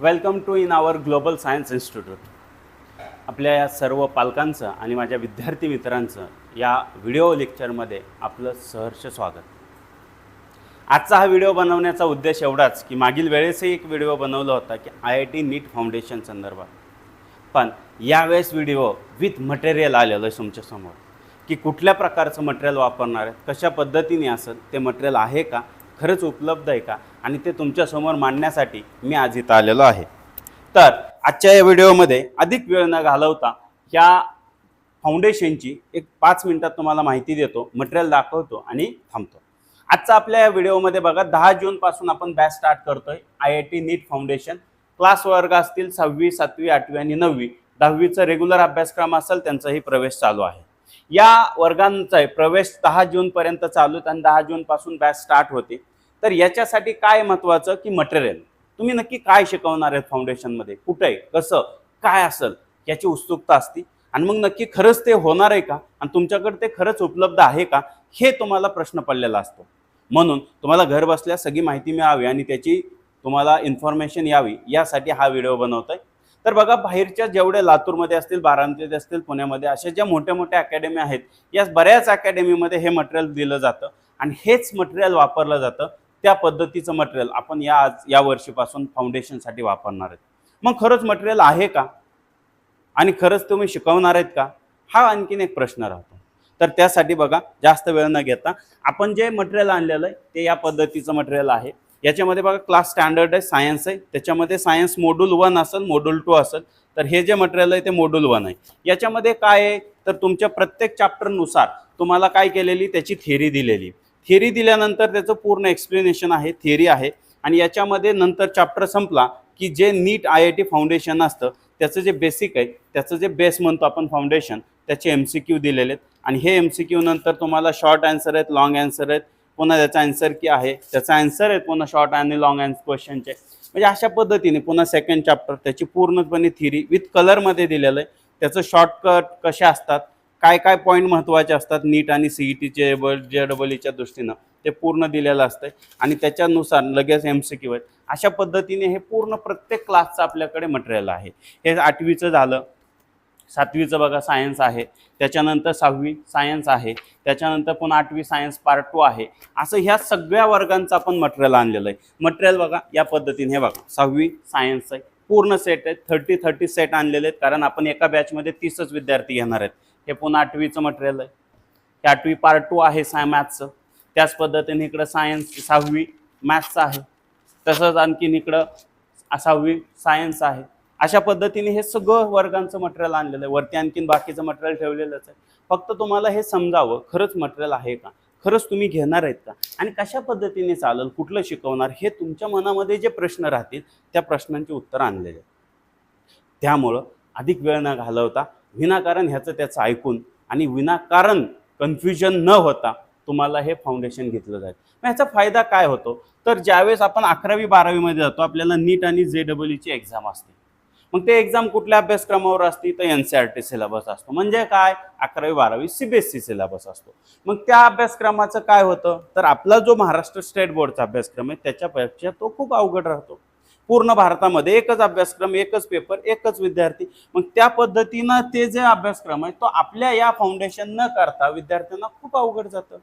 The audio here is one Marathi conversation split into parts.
Welcome to in our global science institute. आपल्या या सर्व पालकांचं आणि माझ्या विद्यार्थी मित्रांचं या व्हिडिओ लेक्चरमध्ये आपलं सहर्ष स्वागत. आजचा हा व्हिडिओ बनवण्याचा उद्देश एवढाच की मागील वेळेसही एक व्हिडिओ बनवला होता की I I T NEET foundation संदर्भात. पण यावेळेस व्हिडिओ विथ मटेरियल आलेलं आहे तुमच्यासमोर की कुठल्या प्रकारचं मटेरियल वापरणार आहे कशा पद्धतीने असेल ते मटेरियल आहे का? खरंच उपलब्ध आहे का? आणि ते तुमच्यासमोर मांडण्यासाठी मी आज इथं आलेलो आहे. तर आजच्या या व्हिडिओमध्ये अधिक वेळ न घालवता या फाउंडेशनची एक पाच मिनिटात तुम्हाला माहिती देतो मटेरियल दाखवतो आणि थांबतो. आजचा आपल्या या व्हिडिओमध्ये बघा दहा जूनपासून आपण बॅच स्टार्ट करतोय. I I T NEET foundation. Class वर्ग असतील सहावी सातवी आठवी आणि नववी. दहावीचा रेग्युलर अभ्यासक्रम असेल त्यांचाही प्रवेश चालू आहे. या वर्गांचा प्रवेश दहा जूनपर्यंत चालू आहेत आणि दहा जूनपासून बॅच स्टार्ट होते. तर याच्यासाठी काय महत्त्वाचं की मटेरियल? तुम्ही नक्की काय शिकवणार आहेत फाउंडेशनमध्ये कुठे? कसं? काय असेल? याची उत्सुकता असती. आणि मग नक्की खरंच ते होणार आहे का? आणि तुमच्याकडे ते खरंच उपलब्ध आहे का? हे तुम्हाला प्रश्न पडलेला असतो. म्हणून तुम्हाला घर बसल्या सगळी माहिती मिळावी आणि त्याची तुम्हाला इन्फॉर्मेशन यावी. यासाठी हा व्हिडिओ बनवतोय. तर बघा बाहेरच्या जेवढे लातूरमध्ये असतील बारामतीमध्ये असतील पुण्यामध्ये अशा ज्या मोठ्या मोठ्या अकॅडमी आहेत या बऱ्याच अकॅडमीमध्ये हे मटेरियल दिलं जातं. आणि हेच मटेरियल वापरलं जातं. त्या पद्धतीचं मटेरियल आपण या आज या वर्षीपासून फाउंडेशनसाठी वापरणार आहेत. मग खरंच मटेरियल आहे का? आणि खरंच तुम्ही शिकवणार आहेत का? हा आणखीन एक प्रश्न राहतो. तर त्यासाठी बघा जास्त वेळ न घेता आपण जे मटेरियल आणलेलं आहे ते या पद्धतीचं मटेरियल आहे. याच्यामध्ये बघा क्लास स्टँडर्ड आहे सायन्स आहे. त्याच्यामध्ये सायन्स मोड्यूल वन असेल मोड्यूल टू असेल. तर हे जे मटेरियल आहे ते मोड्यूल वन आहे. याच्यामध्ये काय आहे? तर तुमच्या प्रत्येक चॅप्टरनुसार तुम्हाला काय केलेली? त्याची थेरी दिलेली. थेरी दिल्यानंतर त्याचं पूर्ण एक्सप्लेनेशन आहे थेरी आहे. आणि याच्यामध्ये नंतर चॅप्टर संपला की जे NEET I I T foundation असतं त्याचं जे बेसिक आहे त्याचं जे बेस म्हणतो आपण फाउंडेशन त्याचे एम सी क्यू दिलेले आहेत. आणि हे एम सी क्यू नंतर तुम्हाला शॉर्ट आन्सर आहेत लॉंग आन्सर आहेत. पुन्हा त्याचा आन्सर की आहे. त्याचा आन्सर आहे पुन्हा शॉर्ट आणि लॉंग अँड क्वेश्चनचे म्हणजे अशा पद्धतीने पुन्हा सेकंड चॅप्टर त्याची पूर्णपणे थिरी विथ कलरमध्ये दिलेलं आहे. त्याचं शॉर्टकट कसे असतात? काय काय पॉईंट महत्त्वाचे असतात? नीट आणि सी ई टीचे जे डबल ईच्या दृष्टीनं ते पूर्ण दिलेलं असतं आणि त्याच्यानुसार लगेच एम सी क्यू आहेत. अशा पद्धतीने हे पूर्ण प्रत्येक क्लासचं आपल्याकडे मटेरियल आहे. हे आठवीचं झालं. सातवीचं बघा सायन्स आहे. त्याच्यानंतर सहावी सायन्स आहे. त्याच्यानंतर पुन्हा आठवी सायन्स पार्ट टू आहे. असं ह्या सगळ्या वर्गांचं आपण मटेरियल आणलेलं आहे. मटेरियल बघा या पद्धतीने हे बघा. सहावी सायन्स आहे. पूर्ण सेट आहे. थर्टी थर्टी सेट आणलेले आहेत. कारण आपण एका बॅचमध्ये तीसच विद्यार्थी घेणार आहेत. हे पुन्हा आठवीचं मटेरियल आहे. हे आठवी पार्ट टू आहे साय मॅथ्सचं त्याच पद्धतीने इकडं सायन्स सहावी मॅथ्सचं आहे. तसंच आणखीन इकडं सहावी सायन्स आहे. अशा पद्धतीने हे सगळं वर्गांचं मटेरियल आणलेलं आहे. वरती आणखीन बाकीचं मटेरियल ठेवलेलंच आहे. फक्त तुम्हाला हे समजावं खरंच मटेरियल आहे का? खरंच तुम्ही घेणार आहेत का? आणि कशा पद्धतीने चालेल कुठलं शिकवणार? हे तुमच्या मनामध्ये जे प्रश्न राहतील त्या प्रश्नांची उत्तरं आणलेले आहेत. त्यामुळं अधिक वेळ न घालवता विनाकारण ह्याचं त्याचं ऐकून आणि विनाकारण कन्फ्युजन न होता तुम्हाला हे फाउंडेशन घेतलं जाईल. मग ह्याचा फायदा काय होतो? तर ज्यावेळेस आपण अकरावी बारावीमध्ये जातो आपल्याला नीट आणि जे डबल ईची एक्झाम असते. मग ते एक्झाम कुठल्या अभ्यासक्रमावर असते तर N C R T syllabus असतो. म्हणजे काय? अकरावी बारावी C B S C syllabus असतो. मग त्या अभ्यासक्रमाचं काय होतं? तर आपला जो महाराष्ट्र स्टेट बोर्डचा अभ्यासक्रम आहे त्याच्यापेक्षा तो खूप अवघड राहतो. पूर्ण भारतामध्ये एकच अभ्यासक्रम एकच पेपर एकच विद्यार्थी. मग त्या पद्धतीनं ते जे अभ्यासक्रम आहे तो आपल्या या फाउंडेशन न करता विद्यार्थ्यांना खूप अवघड जातं.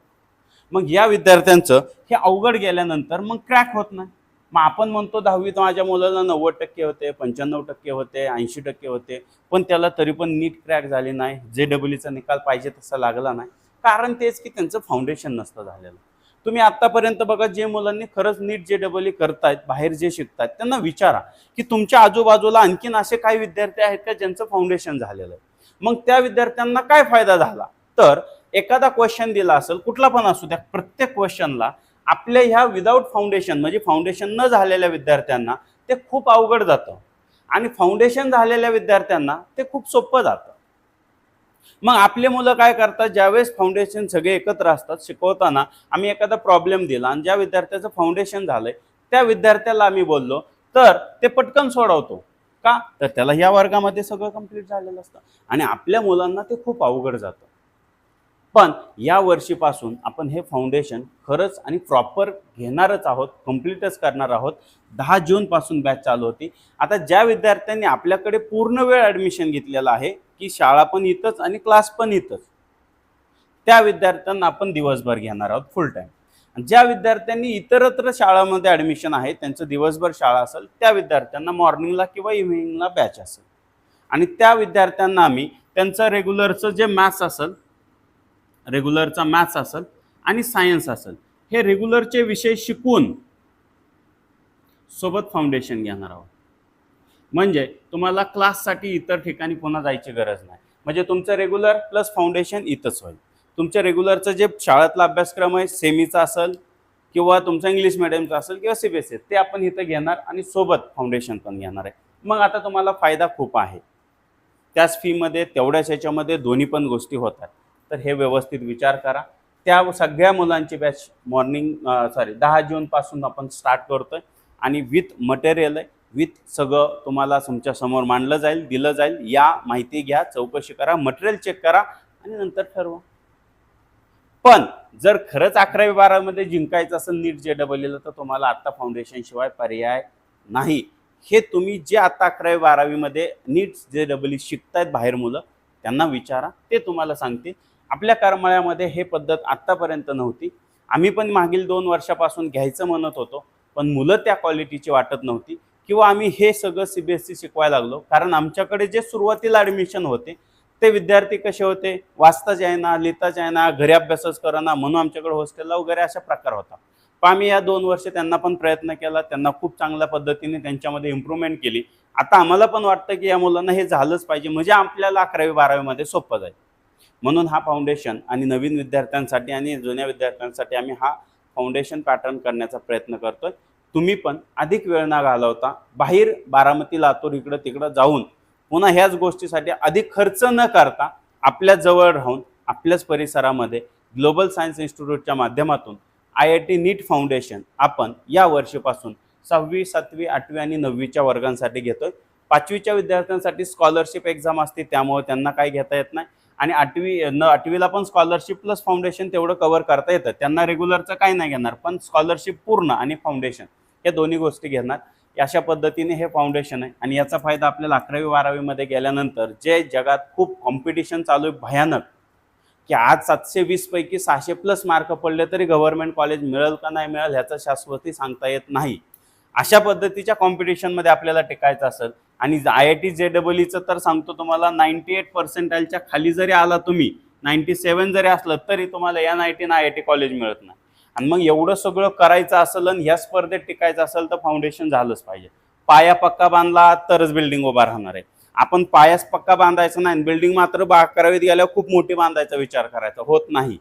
मग या विद्यार्थ्यांचं हे अवघड गेल्यानंतर मग क्रॅक होत नाही. मग आपण म्हणतो दहावीत माझ्या मुलाला नव्वद टक्के होते पंच्याण्णव टक्के होते ऐंशी टक्के होते पण त्याला तरी पण नीट क्रॅक झाली नाही जे डब्ल्यूचा निकाल पाहिजे तसा लागला नाही. कारण तेच की त्यांचं फाउंडेशन नसतं झालेलं. तुम्ही आत्तापर्यंत बघा जे मुलांनी खरंच नीट जे डबल ई करतायत बाहेर जे शिकतायत त्यांना विचारा की तुमच्या आजूबाजूला आणखीन असे काही विद्यार्थी आहेत का ज्यांचं फाउंडेशन झालेलं आहे? मग त्या विद्यार्थ्यांना काय फायदा झाला? तर एखादा क्वेश्चन दिला असेल कुठला पण असू द्या प्रत्येक क्वेश्चनला आपल्या ह्या विदाऊट फाउंडेशन म्हणजे फाउंडेशन न झालेल्या विद्यार्थ्यांना ते खूप अवघड जातं. आणि फाउंडेशन झालेल्या विद्यार्थ्यांना ते खूप सोपं जातं. मग आपले मुलं काय करतात? ज्यावेळेस फाउंडेशन सगळे एकत्र असतात शिकवताना आम्ही एखादा प्रॉब्लेम दिला आणि ज्या विद्यार्थ्याचं फाउंडेशन झालंय त्या विद्यार्थ्याला आम्ही बोललो तर ते पटकन सोडवतो. का? तर त्याला या वर्गामध्ये सगळं कंप्लीट झालेलं असतं. आणि आपल्या मुलांना ते खूप अवघड जातं. पण या वर्षीपासून आपण हे फाउंडेशन खरंच आणि प्रॉपर घेणारच आहोत कम्प्लीटच करणार आहोत. दहा जूनपासून बॅच चालू होती. आता ज्या विद्यार्थ्यांनी आपल्याकडे पूर्ण वेळ ॲडमिशन घेतलेलं आहे की शाळा पण इथंच आणि क्लास पण इथंच त्या विद्यार्थ्यांना आपण दिवसभर घेणार आहोत फुल टाईम ज्या विद्यार्थ्यांनी इतरत्र शाळामध्ये ॲडमिशन आहे त्यांचं दिवसभर शाळा असेल त्या विद्यार्थ्यांना मॉर्निंगला किंवा इव्हिनिंगला बॅच असेल. आणि त्या विद्यार्थ्यांना आम्ही त्यांचं रेग्युलरचं जे मॅथ्स असेल रेग्युलरचा मॅथ्स असेल आणि सायन्स असेल हे रेग्युलरचे विषय शिकून सोबत फाउंडेशन घेणार आहोत. म्हणजे तुम्हाला क्लाससाठी इतर ठिकाणी पुन्हा जायची गरज नाही. म्हणजे तुमचं रेग्युलर प्लस फाउंडेशन इथंच होईल. तुमच्या रेग्युलरचं जे शाळेतला अभ्यासक्रम आहे सेमीचा असेल किंवा तुमचा इंग्लिश मिडियमचा असेल किंवा सी बी एस ते आपण इथं घेणार आणि सोबत फाउंडेशन पण घेणार आहे. मग आता तुम्हाला फायदा खूप आहे. त्याच फीमध्ये तेवढ्याच ह्याच्यामध्ये दोन्ही पण गोष्टी होतात. तर हे व्यवस्थित विचार करा. त्या सगळ्या मुलांची बॅच मॉर्निंग सॉरी दहा जूनपासून आपण स्टार्ट करतोय आणि विथ मटेरियल आहे विथ सगळं तुम्हाला तुमच्यासमोर मांडलं जाईल दिलं जाईल. या माहिती घ्या चौकशी करा मटेरियल चेक करा आणि नंतर ठरवा. पण जर खरंच अकरावी बारावीमध्ये जिंकायचं असेल नीट जे डबल तर तुम्हाला आत्ता फाउंडेशनशिवाय पर्याय नाही. हे तुम्ही जे आता अकरावी बारावीमध्ये नीट जे डबल शिकतायत बाहेर मुलं त्यांना विचारा ते तुम्हाला सांगतील. आपल्या करमळ्यामध्ये हे पद्धत आत्तापर्यंत नव्हती. आम्ही पण मागील दोन वर्षापासून घ्यायचं म्हणत होतो पण मुलं त्या क्वालिटीची वाटत नव्हती किंवा आम्ही हे सगळं सी बी एस सी शिकवायला लागलो. कारण आमच्याकडे जे सुरुवातीला ॲडमिशन होते ते विद्यार्थी कसे होते? वाचताच ना लिहिताच ना घरी अभ्यासच ना म्हणून आमच्याकडे हॉस्टेलला वगैरे अशा प्रकार होता. पण आम्ही या दोन वर्ष त्यांना पण प्रयत्न केला त्यांना खूप चांगल्या पद्धतीने त्यांच्यामध्ये इम्प्रूव्हमेंट केली. आता आम्हाला पण वाटतं की या मुलांना हे झालंच पाहिजे. म्हणजे आपल्याला अकरावी बारावीमध्ये सोपं जाईल. म्हणून हा फाउंडेशन आणि नवीन विद्यार्थ्यांसाठी आणि जुन्या विद्यार्थ्यांसाठी आम्ही हा फाउंडेशन पॅटर्न करण्याचा प्रयत्न करतोय. तुम्ही पण अधिक वेळ ना घालवता बाहेर बारामती लातूर इकडं तिकडं जाऊन पुन्हा ह्याच गोष्टीसाठी अधिक खर्च न करता आपल्या जवळ राहून आपल्याच परिसरामध्ये ग्लोबल सायन्स इन्स्टिट्यूटच्या माध्यमातून I I T NEET foundation आपण या वर्षीपासून सहावी सातवी आठवी आणि नववीच्या वर्गांसाठी घेतोय. पाचवीच्या विद्यार्थ्यांसाठी स्कॉलरशिप एक्झाम असते त्यामुळे त्यांना काही घेता येत नाही. आणि आठवी न आठवीला पण स्कॉलरशिप प्लस फाउंडेशन तेवढं कव्हर करता येतं. त्यांना रेग्युलरचं काही नाही घेणार पण स्कॉलरशिप पूर्ण आणि फाउंडेशन या दोन्ही गोष्टी घेणार. अशा पद्धतीने हे फाउंडेशन आहे. आणि याचा फायदा आपल्याला अकरावी बारावीमध्ये गेल्यानंतर जे जगात खूप कॉम्पिटिशन चालू आहे भयानक की आज सातशे वीसपैकी सहाशे प्लस मार्क पडले तरी गव्हर्नमेंट कॉलेज मिळेल का नाही मिळेल ह्याचं शाश्वती सांगता येत नाही. अशा पद्धतीच्या कॉम्पिटिशनमध्ये आपल्याला टिकायचं असेल. आणि I I T J double ईचं तर सांगतो तुम्हाला नाईन्टी एट पर्सेंटाईलच्या खाली जरी आला तुम्ही नाईन्टी सेवन जरी असलं तरी तुम्हाला N I T I I T college मिळत नाही. आणि मग एवढं सगळं करायचं असेल आणि ह्या स्पर्धेत टिकायचं असेल तर फाउंडेशन झालंच पाहिजे. पाया पक्का बांधला तरच बिल्डिंग उभा राहणार आहे. आपण पायास पक्का बांधायचं नाही बिल्डिंग मात्र बा करावीत गेल्यावर खूप मोठी बांधायचा विचार करायचा. होत नाही.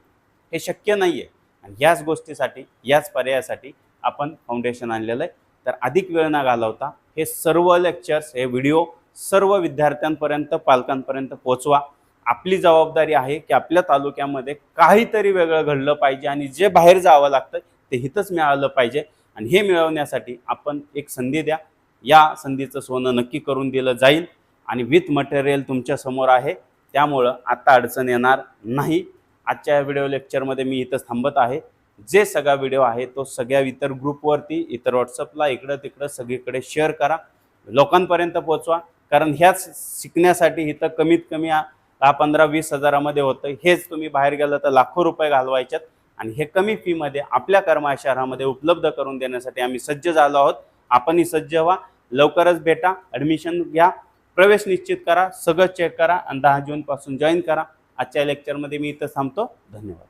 हे शक्य नाही आहे आणि याच गोष्टीसाठी याच पर्यायासाठी आपण फाउंडेशन आणलेलं आहे. तर अधिक वेळ न घालवता हे सर्व लेक्चर्स हे व्हिडिओ सर्व विद्यार्थ्यांपर्यंत पालकांपर्यंत पोचवा आपली जबाबदारी आहे की आपल्या तालुक्यामध्ये काहीतरी वेगळं घडलं पाहिजे आणि जे बाहेर जावं लागतं ते हिथंच मिळालं पाहिजे. आणि हे मिळवण्यासाठी आपण एक संधी द्या. या संधीचं सोनं नक्की करून दिलं जाईल आणि विथ मटेरियल तुमच्यासमोर आहे. त्यामुळं आता अडचण येणार नाही. आजच्या व्हिडिओ लेक्चरमध्ये मी इथं थांबत आहे. जे सगळा व्हिडिओ आहे तो सगळ्या इतर ग्रुपवरती इतर व्हॉट्सअपला इकडं तिकडं सगळीकडे शेअर करा. लोकांपर्यंत पोचवा कारण ह्याच शिकण्यासाठी इथं कमीत कमी दहा पंधरा वीस हजारामध्ये होतं. हेच तुम्ही बाहेर गेलं तर लाखो रुपये घालवायच्यात आणि हे कमी फीमध्ये आपल्या कर्मा शहरामध्ये उपलब्ध करून देण्यासाठी आम्ही सज्ज झालो आहोत. आपणही सज्ज व्हा. लवकरच भेटा. ॲडमिशन घ्या. प्रवेश निश्चित करा. सगळं चेक करा. आणि दहा जूनपासून जॉईन करा. आजच्या लेक्चरमध्ये मी इथं थांबतो. धन्यवाद.